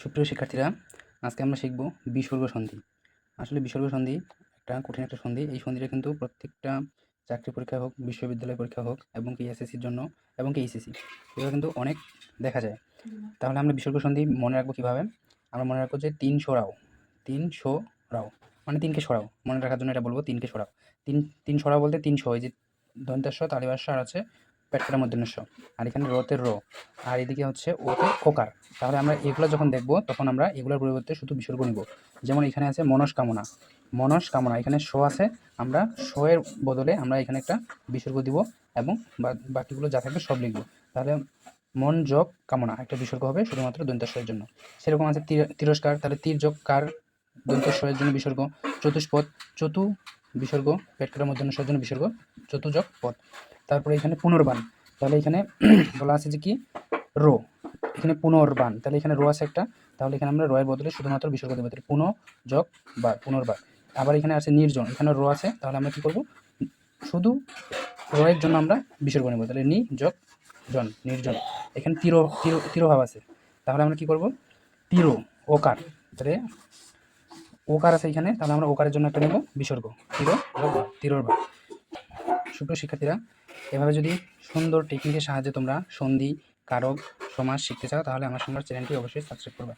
সুপ্রিয় শিক্ষার্থীরা, আজকে আমরা শিখব বিসর্গ সন্ধি। আসলে বিসর্গ সন্ধি একটা কঠিন একটা সন্ধি। এই সন্ধিটা কিন্তু প্রত্যেকটা চাকরি পরীক্ষা হোক, বিশ্ববিদ্যালয় পরীক্ষা হোক এবং কি এসএসসির জন্য এবং কি এইচএসসি এগুলো কিন্তু অনেক দেখা যায়। তাহলে আমরা বিসর্গ সন্ধি মনে রাখব কীভাবে? আমরা মনে রাখব যে তিন সরাও, তিন শো রাও মানে তিনকে সরাও। মনে রাখার জন্য এটা বলব তিনকে সরাও। তিন তিন সরাও বলতে তিনশো, এই যে দন্তাস্ব তালিবাস্য আর আছে পেটকাটা মধ্যনস্য আর এখানে রোতে রো। আর এদিকে হচ্ছে ওতে ওকার তাহলে আমরা এগুলো যখন দেখব, তখন আমরা এগুলোর পরিবর্তে শুধু বিসর্গ নিব। যেমন এখানে আছে মনস্কামনা। মনস্কামনা, এখানে শো আছে, আমরা শো এর বদলে আমরা এখানে একটা বিসর্গ দিব এবং বাকিগুলো যা থাকবে সব লিখব। তাহলে মন যোগ কামনা একটা বিসর্গ হবে শুধুমাত্র দন্তাস্বয়ের জন্য। সেরকম আছে তিরস্কার, তাহলে তীর যোগ কার দন্তাস্বয়ের জন্য বিসর্গ, চতুষ্পদ চতু বিসর্গ পেটকাটার মধ্যনস্বয়ের জন্য বিসর্গ চতুযোগ পদ। তারপরে এখানে পুনর্বান। তাহলে এখানে বলা আছে যে কি? রো। এখানে পুনর্বান। তাহলে এখানে রো আছে একটা। তাহলে এখানে আমরা রয়ের বদলে শুধুমাত্র বিসর্গ দেবো। তাহলে পুনঃ যোগ বার পুনর্বার। আবার এখানে আছে নির্জন। এখানে রো আছে। তাহলে আমরা কি করব? শুধু রয়ের জন্য আমরা বিসর্গ নেব। তাহলে নি যোগ জন, নির্জন। এখানে তিরো তিরো তিরোভাব আছে। তাহলে আমরা কি করব? তিরো, ওকার। তাহলে ওকার আছে এখানে। তাহলে আমরা ওকারের জন্য একটা নেব বিসর্গ। তিরো, তিরোর বার সুপ্রিয় শিক্ষার্থীরা এভাবে যদি সুন্দর টেকনিকের সাহায্যে তোমরা সন্ধি কারক সমাজ শিখতে চাও, তাহলে আমার সঙ্গে চ্যানেলটি অবশ্যই সাবস্ক্রাইব করবে।